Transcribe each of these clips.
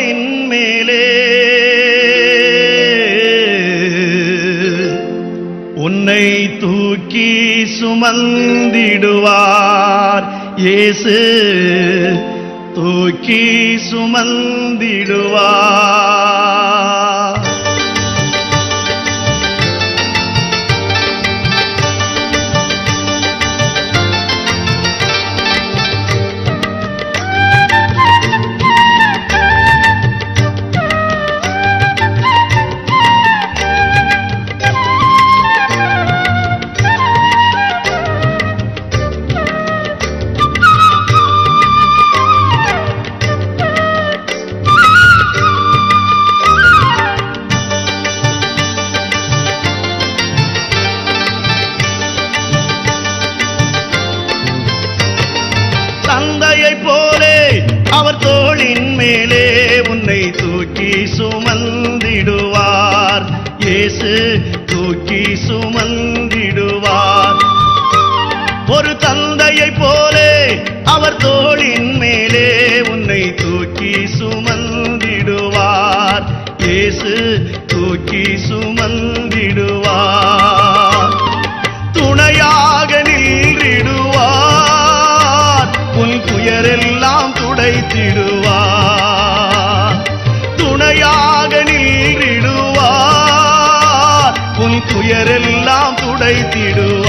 தோளின் மேலே. உன்னை தூக்கி சுமந்திடுவார் இயேசு. தூக்கி சுமந்திடுவார். தோளின் மேலே உன்னை தூக்கி சுமந்திடுவார். இயேசு தூக்கி சுமந்திடுவார். ஒரு தந்தையைப் போலே அவர் தோளின் மேலே உன்னை தூக்கி சுமந்திடுவார். இயேசு தூக்கி சுமந்திடுவார். துயரெல்லாம் துடைத்திடும்.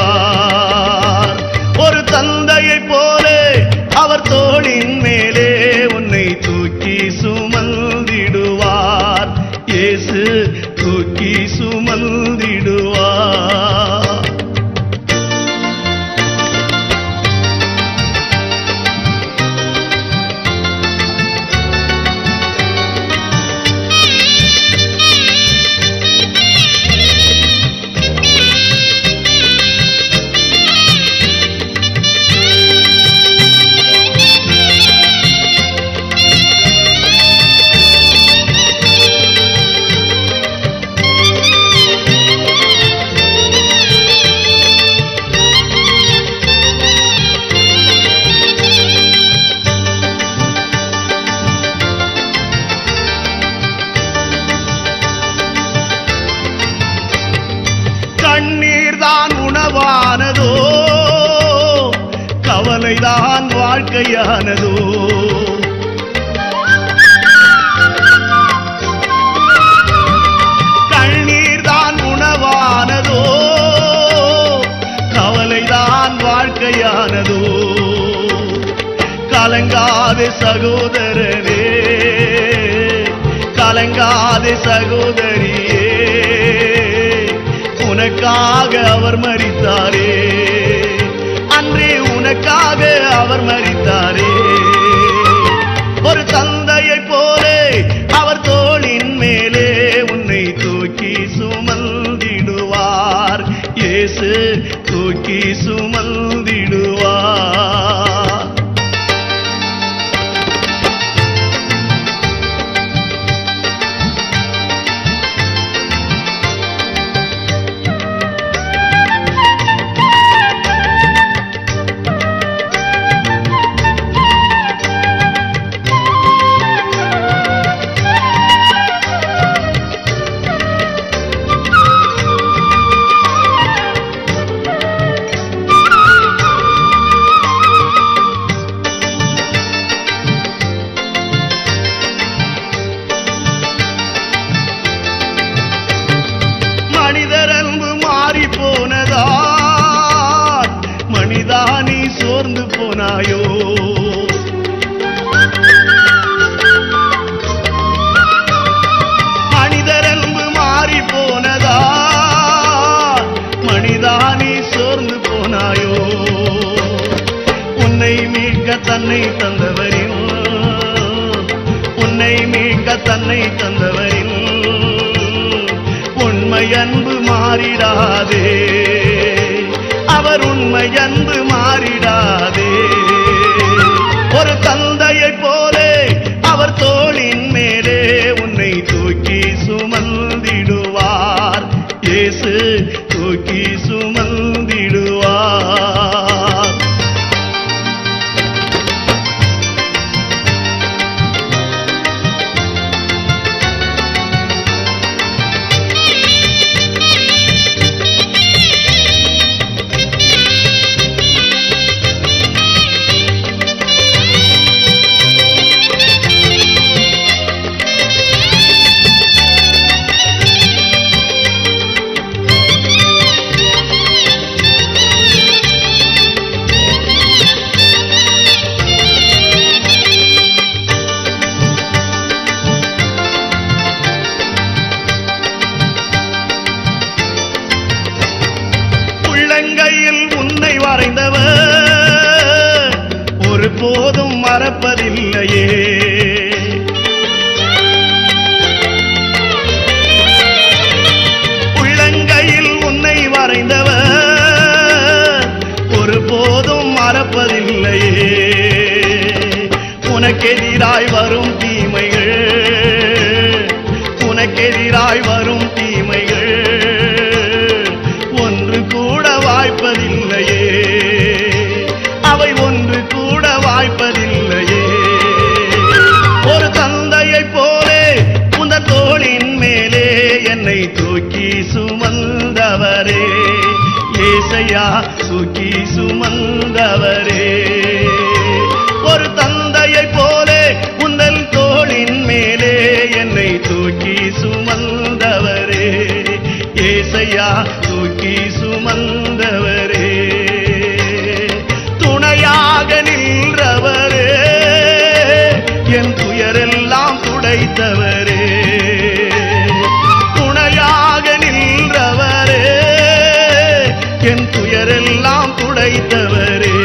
கவலைதான் வாழ்க்கையானதோ. கண்ணீர் தான் உணவானதோ. கவலைதான் வாழ்க்கையானதோ. கலங்காது சகோதரனே கலங்காது சகோதரியே. உனக்காக அவர் மறித்தாரே அவர் மறித்தாரே. ஒரு தந்தையை போலே அவர் தோளின் மேலே உன்னை தூக்கி சுமந்திடுவார். இயேசு தூக்கி சுமந்திடுவார். தன்னை தந்தவரின் உன்னை மீட்க தன்னை தந்தவரின் உண்மை அன்பு மாறிடாதே. அவர் உண்மை அன்பு மாறிடாதே. ஒரு தந்தையைப் போலே அவர் தோளின் ஒருபோதும் மறப்பதில்லையே. உள்ளங்கையில் உன்னை வரைந்தவர் ஒருபோதும் மறப்பதில்லையே. உனக்கெதிராய் வரும் தீமைகள் உனக்கெதிராய் வரும் தீ சுமந்தவரே. என் துயரெல்லாம் துடைத்தவரே.